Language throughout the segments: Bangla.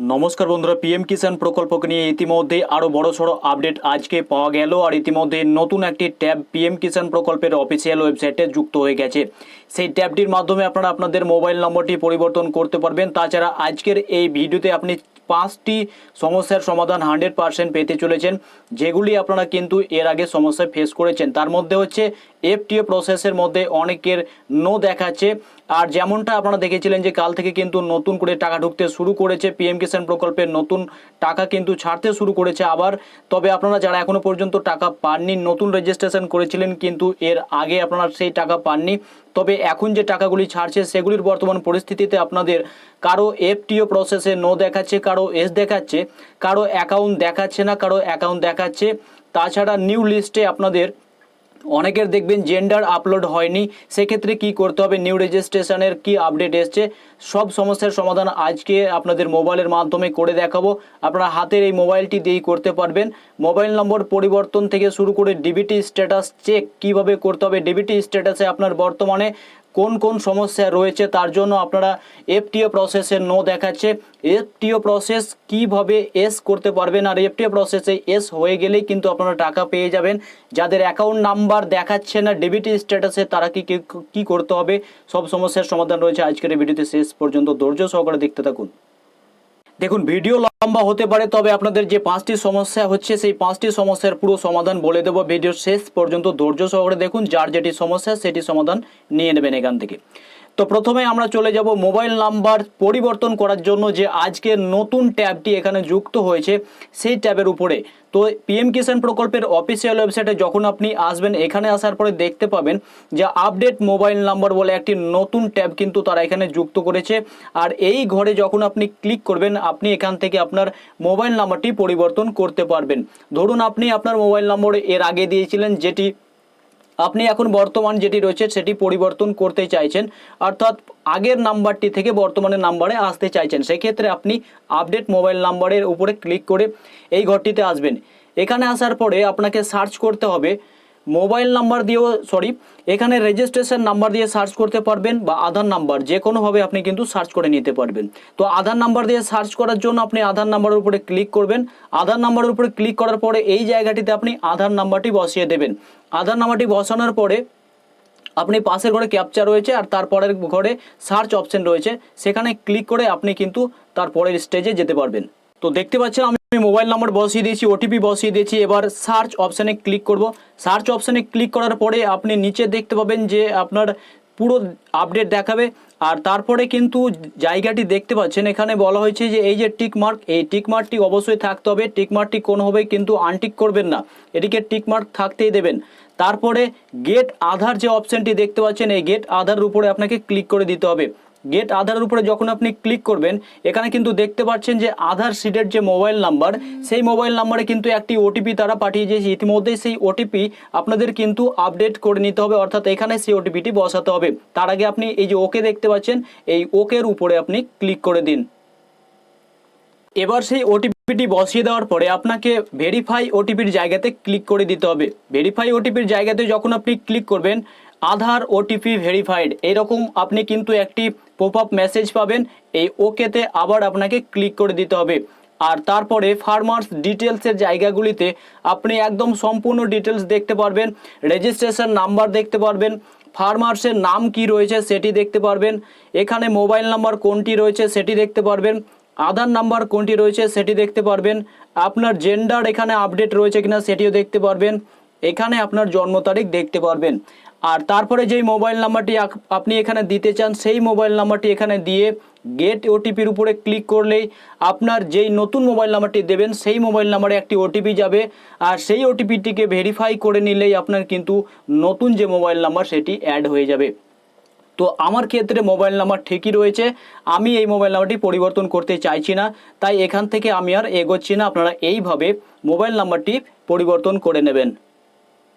নমস্কার বন্ধুরা পিএম কিষাণ প্রকল্পকে নিয়ে ইতিমধ্যে আরও বড় সড়ো আপডেট আজকে পাওয়া গেল আর ইতিমধ্যে নতুন একটি ট্যাব পিএম কিষাণ প্রকল্পের অফিসিয়াল ওয়েবসাইটে যুক্ত হয়ে গেছে। সেই ট্যাবটির মাধ্যমে আপনারা আপনাদের মোবাইল নম্বরটি পরিবর্তন করতে পারবেন। তাছাড়া আজকের এই ভিডিওতে আপনি পাঁচটি সমস্যার সমাধান হান্ড্রেড পার্সেন্ট পেতে চলেছেন, যেগুলি আপনারা কিন্তু এর আগে সমস্যায় ফেস করেছেন। তার মধ্যে হচ্ছে এফটিও প্রসেসের মধ্যে অনেকের নো দেখাচ্ছে। আর যেমনটা আপনারা দেখেছিলেন যে কাল থেকে কিন্তু নতুন করে টাকা ঢুকতে শুরু করেছে পিএম কিষাণ প্রকল্পের নতুন টাকা কিন্তু ছাড়তে শুরু করেছে আবার। তবে আপনারা যারা এখনও পর্যন্ত টাকা পাননি, নতুন রেজিস্ট্রেশন করেছিলেন কিন্তু এর আগে আপনারা সেই টাকা পাননি। তবে এখন যে টাকাগুলি ছাড়ছে সেগুলির বর্তমান পরিস্থিতিতে আপনাদের কারও এফটিও প্রসেসে নো দেখাচ্ছে, কারও এস দেখাচ্ছে, কারও অ্যাকাউন্ট দেখাচ্ছে না, কারও অ্যাকাউন্ট দেখাচ্ছে। তাছাড়া নিউ লিস্টে আপনাদের অনেকের দেখবেন জেন্ডার আপলোড হয়নি। সেক্ষেত্রে কি করতে হবে? নিউ রেজিস্ট্রেশনের কি আপডেট এসছে? সব সমস্যার সমাধান আজকে আপনাদের মোবাইলের মাধ্যমে করে দেখাবো। আপনারা হাতের এই মোবাইলটি দিয়েই করতে পারবেন। মোবাইল নম্বর পরিবর্তন থেকে শুরু করে ডিবিটি স্ট্যাটাস চেক কীভাবে করতে হবে? ডিবিটি স্ট্যাটাসে আপনার বর্তমানে কোন কোন সমস্যা রয়েছে তার জন্য আপনারা এফটিও প্রসেসে নো দেখাচ্ছে। এফটিও প্রসেস কীভাবে এস করতে পারবেন আর এফটিও প্রসেসে এস হয়ে গেলেই কিন্তু আপনারা টাকা পেয়ে যাবেন। যাদের অ্যাকাউন্ট নাম্বার দেখাচ্ছে না ডেবিট স্ট্যাটাসে তারা কি কি- করতে হবে, সব সমস্যার সমাধান রয়েছে। আজকের ভিডিওতে শেষ পর্যন্ত ধৈর্য সহকারে দেখতে থাকুন। দেখুন, ভিডিও লম্বা হতে পারে, তবে আপনাদের যে পাঁচটি সমস্যা হচ্ছে, সেই পাঁচটি সমস্যার পুরো সমাধান বলে দেবো ভিডিও শেষ পর্যন্ত। ধৈর্য সহকারে দেখুন, যার যেটি সমস্যা, সেটি সমাধান নিয়ে নেবেন এখান থেকে। তো প্রথমে আমরা চলে যাব মোবাইল নাম্বার পরিবর্তন করার জন্য যে আজকে নতুন ট্যাবটি এখানে যুক্ত হয়েছে, সেই ট্যাবের উপরে। তো পিএম কিষাণ প্রকল্পের অফিসিয়াল ওয়েবসাইটে যখন আপনি আসবেন, এখানে আসার পরে দেখতে পাবেন যে আপডেট মোবাইল নাম্বার বলে একটি নতুন ট্যাব কিন্তু তারা এখানে যুক্ত করেছে। আর এই ঘরে যখন আপনি ক্লিক করবেন, আপনি এখান থেকে আপনার মোবাইল নাম্বারটি পরিবর্তন করতে পারবেন। ধরুন আপনি আপনার মোবাইল নম্বর এর আগে দিয়েছিলেন, যেটি আপনি এখন বর্তমান যেটি রয়েছে সেটি পরিবর্তন করতে চাইছেন, অর্থাৎ আগের নাম্বারটি থেকে বর্তমানের নাম্বারে আসতে চাইছেন। সেক্ষেত্রে আপনি আপডেট মোবাইল নাম্বারের উপরে ক্লিক করে এই ঘরটিতে আসবেন। এখানে আসার পরে আপনাকে সার্চ করতে হবে মোবাইল নাম্বার দিয়েও সরি এখানে রেজিস্ট্রেশন নাম্বার দিয়ে সার্চ করতে পারবেন বা আধার নাম্বার, যে কোনোভাবে আপনি কিন্তু সার্চ করে নিতে পারবেন। তো আধার নাম্বার দিয়ে সার্চ করার জন্য আপনি আধার নাম্বারের উপরে ক্লিক করবেন। আধার নাম্বারের উপরে ক্লিক করার পরে এই জায়গাটিতে আপনি আধার নাম্বারটি বসিয়ে দেবেন। আধার নাম্বারটি বসানোর পরে আপনি পাশের ঘরে ক্যাপচা রয়েছে আর তারপরের ঘরে সার্চ অপশন রয়েছে। সেখানে ক্লিক করে আপনি কিন্তু তারপরের স্টেজে যেতে পারবেন। তো দেখতে পাচ্ছেন, আমি মোবাইল নাম্বার বসিয়ে দিয়েছি ওটিপি বসিয়ে দিয়েছি। এবার সার্চ অপশানে ক্লিক করব। সার্চ অপশানে ক্লিক করার পরে আপনি নিচে দেখতে পাবেন যে আপনার পুরো আপডেট দেখাবে। আর তারপরে কিন্তু জায়গাটি দেখতে পাচ্ছেন, এখানে বলা হয়েছে যে এই যে টিক মার্ক এই টিক মার্কটি অবশ্যই থাকতে হবে। টিক মার্কটি কোনোভাবেই কিন্তু আনটিক করবেন না। এটিকে টিক মার্ক থাকতেই দেবেন। তারপরে গেট আধার যে অপশনটি দেখতে পাচ্ছেন, এই গেট আধারের উপরে আপনাকে ক্লিক করে দিতে হবে। গেট আধারের উপরে যখন আপনি ক্লিক করবেন, এখানে কিন্তু দেখতে পাচ্ছেন যে আধার সিটের যে মোবাইল নাম্বার, সেই মোবাইল নাম্বারে কিন্তু একটি ওটিপি তারা পাঠিয়ে দিয়েছে। ইতিমধ্যেই সেই ওটিপি আপনাদের কিন্তু আপডেট করে নিতে হবে, অর্থাৎ এখানে সেই ওটিপিটি বসাতে হবে। তার আগে আপনি এই যে ওকে দেখতে পাচ্ছেন, এই ওকের উপরে আপনি ক্লিক করে দিন। এবার সেই ওটিপিটি বসিয়ে দেওয়ার পরে আপনাকে ভেরিফাই ওটিপির জায়গাতে ক্লিক করে দিতে হবে। ভেরিফাই ওটিপির জায়গাতে যখন আপনি ক্লিক করবেন আধার ওটিপি ভেরিফাইড এরকম আপনি কিন্তু একটি পপ মেসেজ পাবেন। এই ওকেতে আবার আপনাকে ক্লিক করে দিতে হবে। আর তারপরে ফার্মার্স ডিটেলসের জায়গাগুলিতে আপনি একদম সম্পূর্ণ ডিটেলস দেখতে পারবেন। রেজিস্ট্রেশন নাম্বার দেখতে পারবেন। ফার্মার্সের নাম কি রয়েছে সেটি দেখতে পারবেন। এখানে মোবাইল নাম্বার কোনটি রয়েছে সেটি দেখতে পারবেন। আধার নাম্বার কোনটি রয়েছে সেটি দেখতে পারবেন। আপনার জেন্ডার এখানে আপডেট রয়েছে কিনা সেটিও দেখতে পারবেন। এখানে আপনার জন্ম তারিখ দেখতে পারবেন। আর তারপরে যেই মোবাইল নাম্বারটি আপনি এখানে দিতে চান, সেই মোবাইল নাম্বারটি এখানে দিয়ে গেট ওটিপির উপরে ক্লিক করলেই আপনার যেই নতুন মোবাইল নাম্বারটি দেবেন, সেই মোবাইল নাম্বারে একটি ওটিপি যাবে। আর সেই ওটিপিটিকে ভেরিফাই করে নিলেই আপনার কিন্তু নতুন যে মোবাইল নাম্বার, সেটি অ্যাড হয়ে যাবে। তো আমার ক্ষেত্রে মোবাইল নাম্বার ঠিকই রয়েছে। আমি এই মোবাইল নাম্বারটি পরিবর্তন করতে চাইছি না, তাই এখান থেকে আমি আর এগোচ্ছি না। আপনারা এইভাবে মোবাইল নাম্বারটি পরিবর্তন করে নেবেন।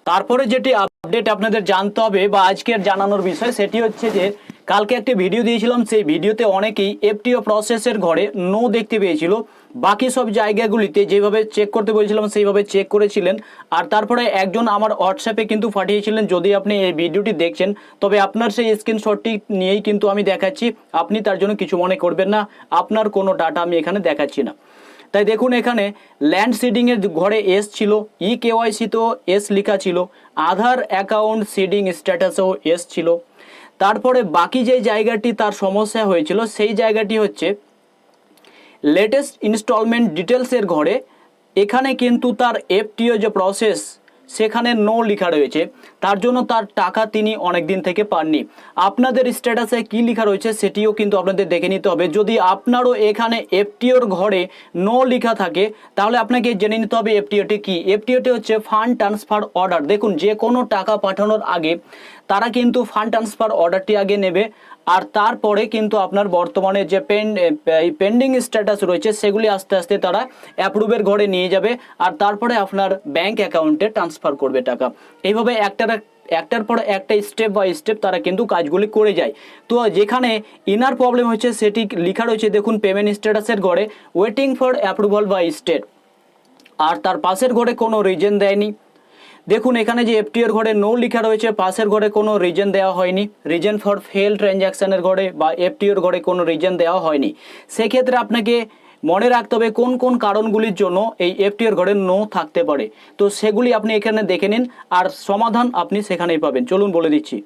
তারপরে যেটি আপডেট আপনাদের জানতে হবে বা আজকের জানানোর বিষয় সেটি হচ্ছে যে, কালকে একটি ভিডিও দিয়েছিলাম, সেই ভিডিওতে অনেকেই এফটিও প্রসেসের ঘরে নো দেখতে পেয়েছিল। বাকি সব জায়গাগুলিতে যেভাবে চেক করতে বলেছিলাম, সেইভাবে চেক করেছিলেন। আর তারপরে একজন আমার হোয়াটসঅ্যাপে কিন্তু পাঠিয়েছিলেন, যদি আপনি এই ভিডিওটি দেখছেন, তবে আপনার সেই স্ক্রিনশটটি নিয়েই কিন্তু আমি দেখাচ্ছি। আপনি তার জন্য কিছু মনে করবেন না, আপনার কোনো ডাটা আমি এখানে দেখাচ্ছি না। তাই দেখুন এখানে ল্যান্ড সিডিংয়ের ঘরে এস ছিল ই কেওয়াইসিতেও এস লেখা ছিল, আধার অ্যাকাউন্ট সিডিং স্ট্যাটাসেও এস ছিল। তারপরে বাকি যে জায়গাটি তার সমস্যা হয়েছিল, সেই জায়গাটি হচ্ছে লেটেস্ট ইনস্টলমেন্ট ডিটেলসের ঘরে। এখানে কিন্তু তার এফটিও যে প্রসেস সেখানে নো লেখা রয়েছে। তার জন্য তার টাকা তিনি অনেক দিন থেকে পাননি। আপনাদের স্ট্যাটাসে কি লেখা রয়েছে সেটিও কিন্তু আপনাদের দেখে নিতে হবে। যদি আপনারও এখানে এফটিওর ঘরে নো লেখা থাকে, তাহলে আপনাকে জেনে নিতে হবে এফটিওটি কি। এফটিওটি হচ্ছে ফান্ড ট্রান্সফার অর্ডার দেখুন, যে কোনো টাকা পাঠানোর আগে তারা কিন্তু ফান্ড ট্রান্সফার অর্ডারটি আগে নেবে। আর তারপরে কিন্তু আপনার বর্তমানে যে পেন এই পেন্ডিং স্ট্যাটাস রয়েছে, সেগুলি আস্তে আস্তে তারা অ্যাপ্রুভের ঘরে নিয়ে যাবে। আর তারপরে আপনার ব্যাংক অ্যাকাউন্টে ট্রান্সফার করবে টাকা। এইভাবে একটার এক- একটার পর একটা স্টেপ বাই স্টেপ তারা কিন্তু কাজগুলি করে যায়। তো যেখানে ইনার প্রবলেম হচ্ছে, সেটি লেখা রয়েছে, দেখুন পেমেন্ট স্ট্যাটাসের ঘরে waiting for approval by state আর তার পাশের ঘরে কোনো রিজন দেয়নি। দেখুন, এখানে যে এফটিওর ঘরে নো লেখা রয়েছে, পাশের ঘরে কোনো রিজন দেওয়া হয়নি। রিজন ফর ফেল ট্রানজ্যাকশানের ঘরে বা এফটিওর ঘরে কোনো রিজন দেওয়া হয়নি। সেক্ষেত্রে আপনাকে মনে রাখতে হবে কোন কোন কারণগুলির জন্য এই এফটিওর ঘরে নো থাকতে পারে। তো সেগুলি আপনি এখানে দেখে নিন, আর সমাধান আপনি সেখানেই পাবেন। চলুন বলে দিচ্ছি।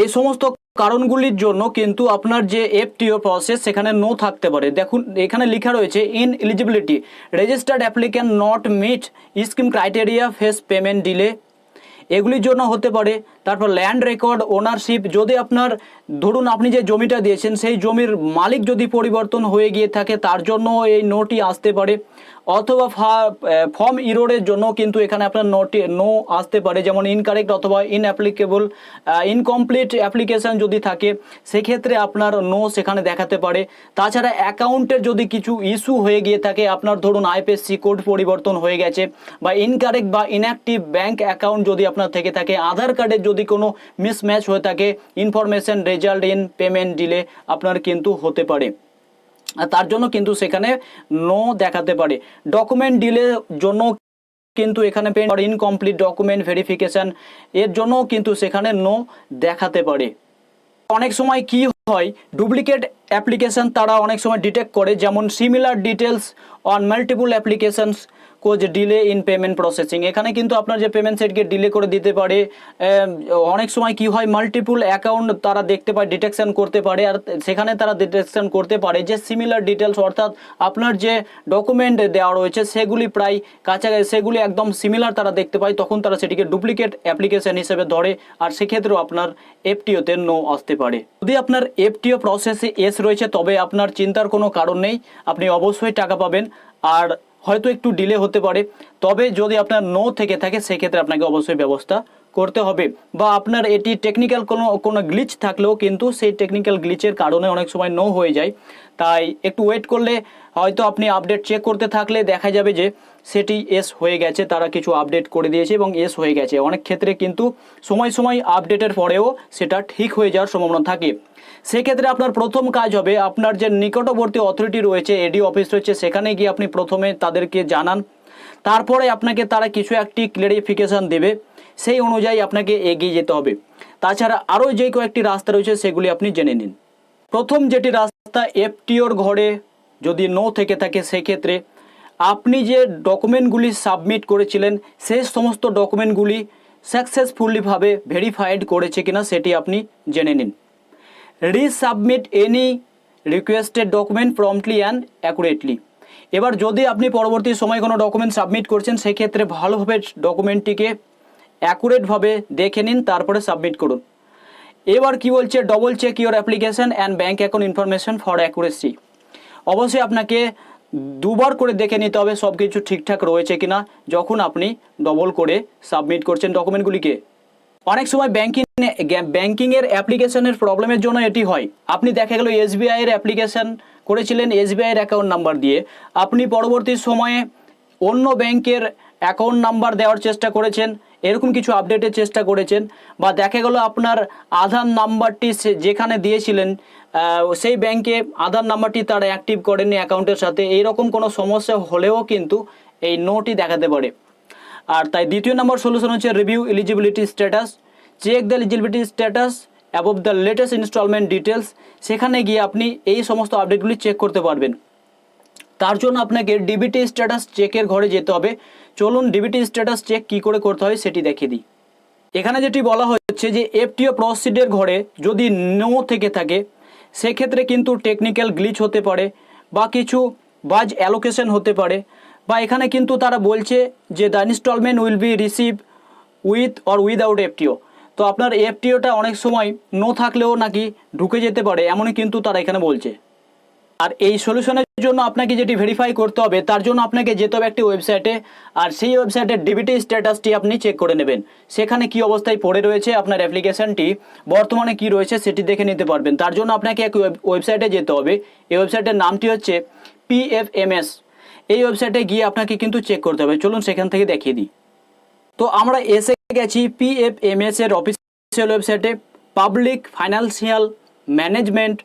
এই সমস্ত কারণগুলির জন্য কিন্তু আপনার যে এফটিও প্রসেস সেখানে নো থাকতে পারে। দেখুন, এখানে লেখা রয়েছে ineligibility registered applicant not meet scheme criteria face payment delay এগুলির জন্য হতে পারে। তারপর ল্যান্ড রেকর্ড ওনারশিপ যদি আপনার, ধরুন আপনি যে জমিটা দিয়েছেন, সেই জমির মালিক যদি পরিবর্তন হয়ে গিয়ে থাকে, তার জন্য এই নোটি আসতে পারে। অথবা ফর্ম ইরোডের জন্য কিন্তু এখানে আপনার নোটি নো আসতে পারে, যেমন ইনকারেক্ট অথবা ইনঅ্যাপ্লিকেবল ইনকমপ্লিট অ্যাপ্লিকেশন যদি থাকে, সেক্ষেত্রে আপনার নো সেখানে দেখাতে পারে। তাছাড়া অ্যাকাউন্টের যদি কিছু ইস্যু হয়ে গিয়ে থাকে, আপনার ধরুন আইপিএসসি কোড পরিবর্তন হয়ে গেছে, বা ইনকারেক্ট বা ইনঅ্যাক্টিভ ব্যাঙ্ক অ্যাকাউন্ট যদি আপনার থেকে থাকে, আধার কার্ডের যদি কোনো মিসম্যাচ হয়ে থাকে information result in payment delay আপনার কিন্তু হতে পারে। তার জন্য কিন্তু সেখানে নো দেখাতে পারে। ডকুমেন্ট ডিলের জন্য কিন্তু এখানে ইনকমপ্লিট ডকুমেন্ট ভেরিফিকেশান এর জন্য কিন্তু সেখানে নো দেখাতে পারে। অনেক সময় কি হয় ডুপ্লিকেট অ্যাপ্লিকেশন তারা অনেক সময় ডিটেক্ট করে, যেমন similar details on multiple applications cause delay in payment processing এখানে কিন্তু আপনার যে পেমেন্ট সেটকে ডিলে করে দিতে পারে অনেক সময় কি হয় মাল্টিপল অ্যাকাউন্ট তারা দেখতে পায় ডিটেকশন করতে পারে, আর সেখানে তারা ডিটেকশন করতে পারে। যে সিমিলার ডিটেলস অর্থাৎ আপনার যে ডকুমেন্ট দেওয়া রয়েছে, সেগুলি প্রায় কাছাকাছি, সেগুলি একদম সিমিলার তারা দেখতে পায়, তখন তারা সেটিকে ডুপ্লিকেট অ্যাপ্লিকেশন হিসেবে ধরে, আর সেক্ষেত্রেও আপনার এফটিওতে নো আসতে পারে। যদি আপনার এফটিও প্রসেসে এস রয়েছে, তবে আপনার চিন্তার কোনো কারণ নেই। আপনি অবশ্যই টাকা পাবেন, আর হয়তো একটু ডিলে হতে পারে। তবে যদি আপনার নো থেকে থাকে, সেক্ষেত্রে আপনাকে অবশ্যই ব্যবস্থা করতে হবে বা আপনার এটি টেকনিক্যাল কোনো কোনো গ্লিচ থাকলেও কিন্তু সেই টেকনিক্যাল গ্লিচের কারণে অনেক সময় নো হয়ে যায়। তাই একটু ওয়েট করলে হয়তো আপনি আপডেট চেক করতে থাকলে দেখা যাবে যে সেটি এস হয়ে গেছে, তারা কিছু আপডেট করে দিয়েছে এবং এস হয়ে গেছে। অনেক ক্ষেত্রে কিন্তু সময় সময় আপডেটের পরেও সেটা ঠিক হয়ে যাওয়ার সম্ভাবনা থাকে। সেক্ষেত্রে আপনার প্রথম কাজ হবে আপনার যে নিকটবর্তী অথরিটি রয়েছে এডি অফিস রয়েছে, সেখানে গিয়ে আপনি প্রথমে তাদেরকে জানান। তারপরে আপনাকে তারা কিছু একটি ক্লিয়ারিফিকেশান দেবে। সেই অনুযায়ী আপনাকে এগিয়ে যেতে হবে। তাছাড়া আরও যে কয়েকটি রাস্তা রয়েছে, সেগুলি আপনি জেনে নিন। প্রথম যেটি রাস্তা এফটিওর ঘরে যদি নো থেকে থাকে, সেক্ষেত্রে আপনি যে ডকুমেন্টগুলি সাবমিট করেছিলেন, সেই সমস্ত ডকুমেন্টগুলি সাকসেসফুলিভাবে ভেরিফাইড করেছে কিনা, সেটি আপনি জেনে নিন। Resubmit any requested document promptly and accurately এবার যদি আপনি পরবর্তী সময় কোনো ডকুমেন্ট সাবমিট করছেন, সেক্ষেত্রে ভালোভাবে ডকুমেন্টটিকে অ্যাকুরেটভাবে দেখে নিন, তারপরে সাবমিট করুন। এবার কি বলছে? Double check your application and bank account information for accuracy অবশ্যই আপনাকে দুবার করে দেখে নিতে হবে সব কিছু ঠিকঠাক রয়েছে কিনা, যখন আপনি ডবল করে সাবমিট করছেন ডকুমেন্টগুলিকে অনেক সময় ব্যাংকিং ব্যাঙ্কিংয়ের অ্যাপ্লিকেশনের প্রবলেমের জন্য এটি হয়। আপনি দেখা গেল এসবিআইয়ের অ্যাপ্লিকেশন করেছিলেন এসবিআইয়ের অ্যাকাউন্ট নাম্বার দিয়ে। আপনি পরবর্তী সময়ে অন্য ব্যাংকের অ্যাকাউন্ট নাম্বার দেওয়ার চেষ্টা করেছেন এরকম কিছু আপডেটের চেষ্টা করেছেন বা দেখা গেল আপনার আধার নাম্বারটি যেখানে দিয়েছিলেন সেই ব্যাংকে আধার নাম্বারটি তারা অ্যাক্টিভ করেনি অ্যাকাউন্টের সাথে। এইরকম কোনো সমস্যা হলেও কিন্তু এই নোটি দেখাতে পারে। আর তাই দ্বিতীয় নম্বর সলিউশন হচ্ছে review eligibility status check the eligibility status above the latest installment details সেখানে গিয়ে আপনি এই সমস্ত আপডেটগুলি চেক করতে পারবেন। তার জন্য আপনাকে ডিবিটি স্ট্যাটাস চেকের ঘরে যেতে হবে। চলুন ডিবিটি স্ট্যাটাস চেক কী করে করতে হয় সেটি দেখিয়ে দিই। এখানে যেটি বলা হচ্ছে যে এফটিও প্রসিডের ঘরে যদি নো থেকে থাকে, সেক্ষেত্রে কিন্তু টেকনিক্যাল গ্লিচ হতে পারে বা কিছু বাজ অ্যালোকেশন হতে পারে বা এখানে কিন্তু তারা বলছে যে the installment will be receive with or without FTO তো আপনার এফটিওটা অনেক সময় নো থাকলেও নাকি ঢুকে যেতে পারে, এমনই কিন্তু তারা এখানে বলছে। আর এই সলিউশনের জন্য আপনাকে যেটি ভেরিফাই করতে হবে, তার জন্য আপনাকে যেতে হবে একটি ওয়েবসাইটে আর সেই ওয়েবসাইটের ডিবিটি স্ট্যাটাসটি আপনি চেক করে নেবেন। সেখানে কি অবস্থায় পড়ে রয়েছে আপনার অ্যাপ্লিকেশনটি বর্তমানে কি রয়েছে সেটি দেখে নিতে পারবেন। তার জন্য আপনাকে এক ওয়েব- ওয়েবসাইটে যেতে হবে। এই ওয়েবসাইটের নামটি হচ্ছে পিএফএমএস এই ওয়েবসাইটে গিয়ে আপনাকে কিন্তু চেক করতে হবে। চলুন সেখান থেকে দেখিয়ে দিই। তো আমরা এসে গেছি পিএফএমএস এর অফিসিয়াল ওয়েবসাইটে public financial management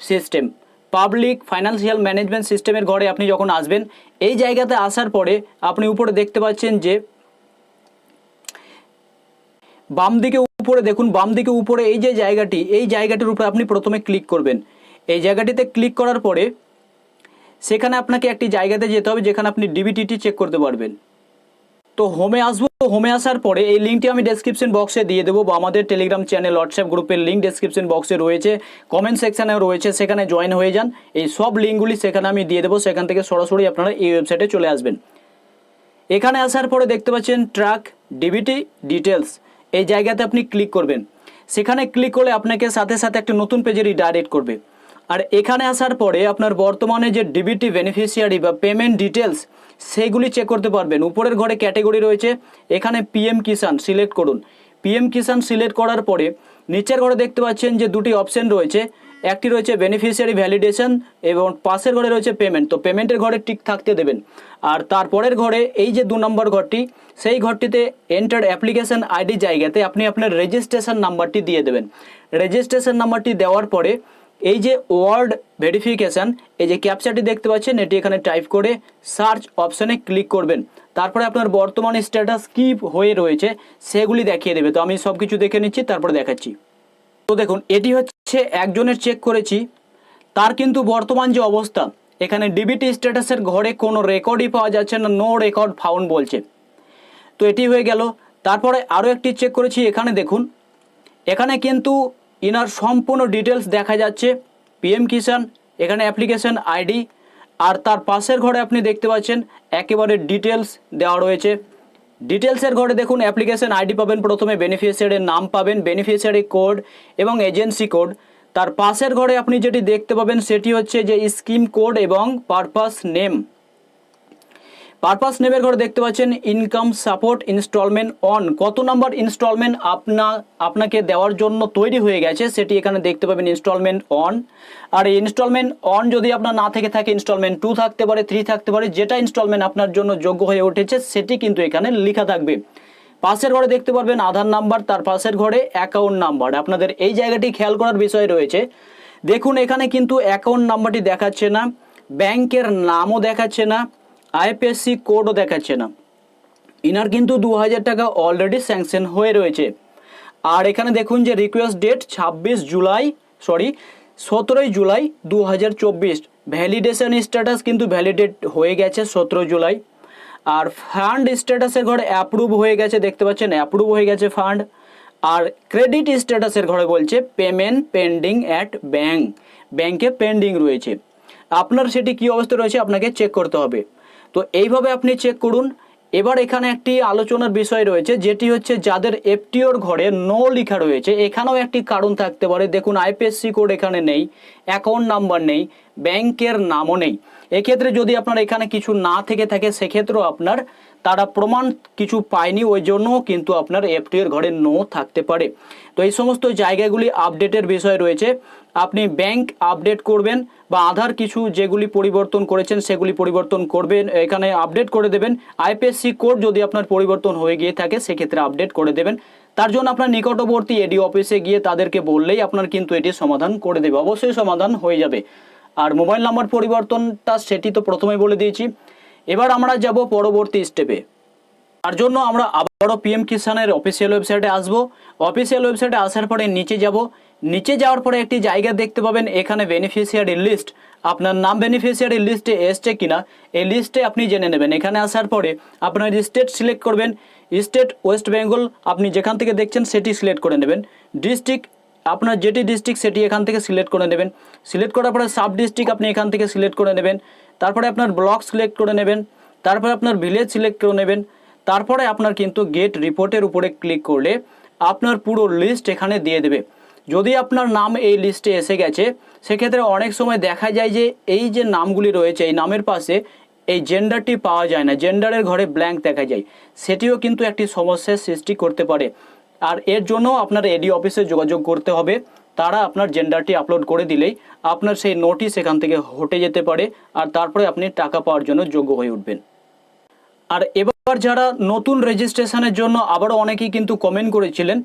system public financial management সিস্টেমের ঘরে আপনি যখন আসবেন, এই জায়গাতে আসার পরে আপনি উপরে দেখতে পাচ্ছেন যে বাম দিকে উপরে দেখুন, বাম দিকে উপরে এই যে জায়গাটি, এই জায়গাটির উপরে আপনি প্রথমে ক্লিক করবেন। এই জায়গাটিতে ক্লিক করার পরে সেখানে আপনাকে একটি জায়গাতে যেতে হবে যেখানে আপনি ডিবিটিটি চেক করতে পারবেন। তো হোমে আসব হোমে আসার পরে এই লিঙ্কটি আমি ডেসক্রিপশন বক্সে দিয়ে দেবো বা আমাদের টেলিগ্রাম চ্যানেল হোয়াটসঅ্যাপ গ্রুপের লিঙ্ক ডেসক্রিপশন বক্সে রয়েছে। কমেন্ট সেকশানেও রয়েছে, সেখানে জয়েন হয়ে যান। এই সব লিঙ্কগুলি সেখানে আমি দিয়ে দেবো, সেখান থেকে সরাসরি আপনারা এই ওয়েবসাইটে চলে আসবেন। এখানে আসার পরে দেখতে পাচ্ছেন ট্রাক ডিবিটি ডিটেলস এই জায়গাতে আপনি ক্লিক করবেন। সেখানে ক্লিক করলে আপনাকে সাথে সাথে একটা নতুন পেজে রিডাইরেক্ট করবে। আর এখানে আসার পরে আপনার বর্তমানে যে ডিবিটি বেনিফিশিয়ারি বা পেমেন্ট ডিটেলস সেইগুলি চেক করতে পারবেন। উপরের ঘরে ক্যাটেগরি রয়েছে, এখানে পিএম কিষান সিলেক্ট করুন। পিএম কিষান সিলেক্ট করার পরে নিচের ঘরে দেখতে পাচ্ছেন যে দুটি অপশন রয়েছে, একটি রয়েছে বেনিফিশিয়ারি ভ্যালিডেশন এবং পাশের ঘরে রয়েছে পেমেন্ট তো পেমেন্টের ঘরে টিক থাকতে দেবেন। আর তারপরের ঘরে এই যে দু নম্বর ঘরটি, সেই ঘরটিতে এন্টার অ্যাপ্লিকেশন আইডি জায়গাতে আপনি আপনার রেজিস্ট্রেশন নাম্বারটি দিয়ে দেবেন। রেজিস্ট্রেশন নাম্বারটি দেওয়ার পরে এই যে ওয়ার্ড ভেরিফিকেশান এই যে ক্যাপচারটি দেখতে পাচ্ছেন, এটি এখানে টাইপ করে সার্চ অপশানে ক্লিক করবেন। তারপরে আপনার বর্তমান স্ট্যাটাস কী হয়ে রয়েছে, সেগুলি দেখিয়ে দেবে। তো আমি সব কিছু দেখে নিচ্ছি, তারপরে দেখাচ্ছি। তো দেখুন, এটি হচ্ছে একজনের চেক করেছি। তার কিন্তু বর্তমান যে অবস্থা, এখানে ডিবিটি স্ট্যাটাসের ঘরে কোনো রেকর্ডই পাওয়া যাচ্ছে না নো রেকর্ড ফাউন্ড বলছে। তো এটি হয়ে গেল। তারপরে আরও একটি চেক করেছি, এখানে দেখুন। এখানে কিন্তু ইনার সম্পূর্ণ ডিটেলস দেখা যাচ্ছে। পিএম কিষান এখানে অ্যাপ্লিকেশন আইডি আর তার পাশের ঘরে আপনি দেখতে পাচ্ছেন, একেবারে ডিটেলস দেওয়া রয়েছে। ডিটেলসের ঘরে দেখুন অ্যাপ্লিকেশন আইডি পাবেন প্রথমে বেনিফিশিয়ারির নাম পাবেন বেনিফিশিয়ারি কোড এবং এজেন্সি কোড তার পাশের ঘরে আপনি যেটি দেখতে পাবেন, সেটি হচ্ছে যে স্কিম কোড এবং পারপাস নেম পারপাস নেমের ঘরে দেখতে পাচ্ছেন ইনকাম সাপোর্ট ইনস্টলমেন্ট অন কত নাম্বার ইনস্টলমেন্ট আপনা, আপনাকে দেওয়ার জন্য তৈরি হয়ে গেছে সেটি এখানে দেখতে পাবেন ইনস্টলমেন্ট অন আর এই ইনস্টলমেন্ট অন যদি আপনার না থেকে থাকে ইনস্টলমেন্ট টু থাকতে পারে থ্রি থাকতে পারে, যেটা ইনস্টলমেন্ট আপনার জন্য যোগ্য হয়ে উঠেছে সেটি কিন্তু এখানে লেখা থাকবে। পাশের ঘরে দেখতে পারবেন আধার নাম্বার তার পাশের ঘরে অ্যাকাউন্ট নাম্বার আপনাদের এই জায়গাটি খেয়াল করার বিষয় রয়েছে। দেখুন এখানে কিন্তু অ্যাকাউন্ট নাম্বারটি দেখাচ্ছে না ব্যাংকের নামও দেখাচ্ছে না আইপিএসসি কোডও দেখাচ্ছে না। ইনার কিন্তু দু হাজার টাকা অলরেডি স্যাংশন হয়ে রয়েছে। আর এখানে দেখুন যে রিকোয়েস্ট ডেট ছাব্বিশ জুলাই সরি সতেরোই জুলাই দু হাজার চব্বিশ। ভ্যালিডেশন স্ট্যাটাস কিন্তু ভ্যালিডেট হয়ে গেছে সতেরো জুলাই। আর ফান্ড স্ট্যাটাসের ঘরে অ্যাপ্রুভ হয়ে গেছে, দেখতে পাচ্ছেন অ্যাপ্রুভ হয়ে গেছে ফান্ড আর ক্রেডিট স্ট্যাটাসের ঘরে বলছে পেমেন্ট পেন্ডিং অ্যাট ব্যাঙ্ক ব্যাংকে পেন্ডিং রয়েছে। আপনার সেটি কী অবস্থা রয়েছে, আপনাকে চেক করতে হবে। তো এইভাবে আপনি চেক করুন। এবার এখানে একটি আলোচনার বিষয় রয়েছে, যেটি হচ্ছে যাদের এফটিওর ঘরে নো লেখা রয়েছে। এখানেও একটি কারণ থাকতে পারে। দেখুন আইপিএসসি কোড এখানে নেই অ্যাকাউন্ট নাম্বার নেই ব্যাংকের নামও নেই। এক্ষেত্রে যদি আপনার এখানে কিছু না থেকে থাকে, সেক্ষেত্রেও আপনার তারা প্রমাণ কিছু পায়নি, ওই জন্যও কিন্তু আপনার এফটিওর ঘরে নো থাকতে পারে। তো এই সমস্ত জায়গাগুলি আপডেটের বিষয় রয়েছে। আপনি ব্যাংক আপডেট করবেন বা আধার কিছু যেগুলি পরিবর্তন করেছেন সেগুলি পরিবর্তন করবেন, এখানে আপডেট করে দেবেন। আইপিএসসি কোড যদি আপনার পরিবর্তন হয়ে গিয়ে থাকে, সেক্ষেত্রে আপডেট করে দেবেন। তার জন্য আপনার নিকটবর্তী এডি অফিসে গিয়ে তাদেরকে বললেই আপনার কিন্তু এটি সমাধান করে দেবে। অবশ্যই সমাধান হয়ে যাবে। আর মোবাইল নাম্বার পরিবর্তনটা সেটি তো প্রথমেই বলে দিয়েছি। এবার আমরা যাব পরবর্তী স্টেপে তার জন্য আমরা আবারও পিএম কিষানের অফিসিয়াল ওয়েবসাইটে আসব। অফিসিয়াল ওয়েবসাইটে আসার পরে নিচে যাব। নিচে যাওয়ার পরে একটি জায়গা দেখতে পাবেন, এখানে বেনিফিশিয়ারি লিস্ট আপনার নাম বেনিফিশিয়ারি লিস্টে এসছে কিনা, এই লিস্টে আপনি জেনে নেবেন। এখানে আসার পরে আপনার স্টেট সিলেক্ট করবেন। স্টেট ওয়েস্ট বেঙ্গল আপনি যেখান থেকে দেখছেন সেটি সিলেক্ট করে নেবেন। ডিস্ট্রিক্ট আপনার যেটি ডিস্ট্রিক্ট সেটি এখান থেকে সিলেক্ট করে নেবেন। সিলেক্ট করার পরে সাব ডিস্ট্রিক্ট আপনি এখান থেকে সিলেক্ট করে নেবেন। তারপরে আপনার ব্লক সিলেক্ট করে নেবেন। তারপরে আপনার ভিলেজ সিলেক্ট করে নেবেন। তারপরে আপনার কিন্তু গেট রিপোর্টের উপরে ক্লিক করলে আপনার পুরো লিস্ট এখানে দিয়ে দেবে। যদি আপনার নাম এই লিস্টে এসে গেছে, সেক্ষেত্রে অনেক সময় দেখা যায় যে এই যে নামগুলি রয়েছে, এই নামের পাশে এই জেন্ডারটি পাওয়া যায় না জেন্ডারের ঘরে ব্ল্যাঙ্ক দেখা যায়। সেটিও কিন্তু একটি সমস্যার সৃষ্টি করতে পারে। আর এর জন্য আপনার এডি অফিসে যোগাযোগ করতে হবে। তারা আপনার জেন্ডারটি আপলোড করে দিলেই আপনার সেই নোটিশ এখান থেকে হটে যেতে পারে আর তারপরে আপনি টাকা পাওয়ার জন্য যোগ্য হয়ে উঠবেন। আর এবার যারা নতুন রেজিস্ট্রেশনের জন্য আবারও অনেকেই কিন্তু কমেন্ট করেছিলেন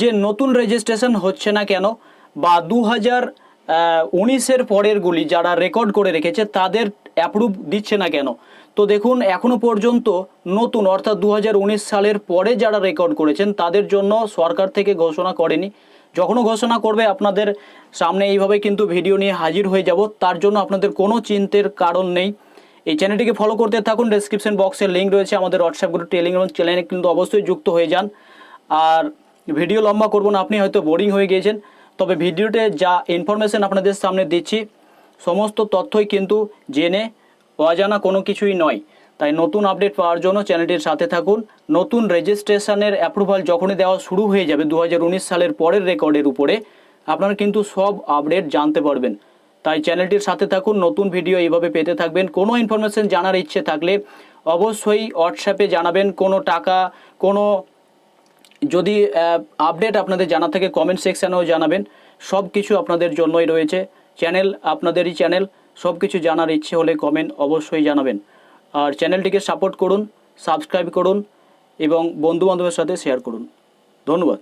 যে নতুন রেজিস্ট্রেশন হচ্ছে না কেন, বা দু হাজার উনিশের পরেরগুলি যারা রেকর্ড করে রেখেছে, তাদের অ্যাপ্রুভ দিচ্ছে না কেন? তো দেখুন, এখনও পর্যন্ত নতুন, অর্থাৎ দু হাজার উনিশ সালের পরে যারা রেকর্ড করেছেন, তাদের জন্য সরকার থেকে ঘোষণা করেনি। যখনও ঘোষণা করবে, আপনাদের সামনে এইভাবে কিন্তু ভিডিও নিয়ে হাজির হয়ে যাব। তার জন্য আপনাদের কোনো চিন্তের কারণ নেই। এই চ্যানেলটিকে ফলো করতে থাকুন। ডেসক্রিপশন বক্সের লিঙ্ক রয়েছে আমাদের হোয়াটসঅ্যাপ গ্রুপ টেলিগ্রাম চ্যানেলে কিন্তু অবশ্যই যুক্ত হয়ে যান। আর ভিডিও লম্বা করব না, আপনি হয়তো বোরিং হয়ে গিয়েছেন। তবে ভিডিওতে যা ইনফরমেশন আপনাদের সামনে দিচ্ছি, সমস্ত তথ্যই কিন্তু জেনে অজানা কোনো কিছুই নয়। তাই নতুন আপডেট পাওয়ার জন্য চ্যানেলটির সাথে থাকুন। নতুন রেজিস্ট্রেশনের অ্যাপ্রুভাল যখনই দেওয়া শুরু হয়ে যাবে দু হাজার উনিশ সালের পরের রেকর্ডের উপরে, আপনারা কিন্তু সব আপডেট জানতে পারবেন। তাই চ্যানেলটির সাথে থাকুন, নতুন ভিডিও এইভাবে পেতে থাকবেন। কোনো ইনফরমেশন জানার ইচ্ছে থাকলে অবশ্যই হোয়াটসঅ্যাপে জানাবেন, কোনো টাকা, কোনো যদি আপডেট আপনাদের জানা থাকে কমেন্ট সেকশানেও জানাবেন। সব কিছু আপনাদের জন্যই রয়েছে। চ্যানেল আপনাদেরই চ্যানেল সব কিছু জানার ইচ্ছে হলে কমেন্ট অবশ্যই জানাবেন। আর চ্যানেলটিকে সাপোর্ট করুন সাবস্ক্রাইব করুন এবং বন্ধুবান্ধবের সাথে শেয়ার করুন। ধন্যবাদ।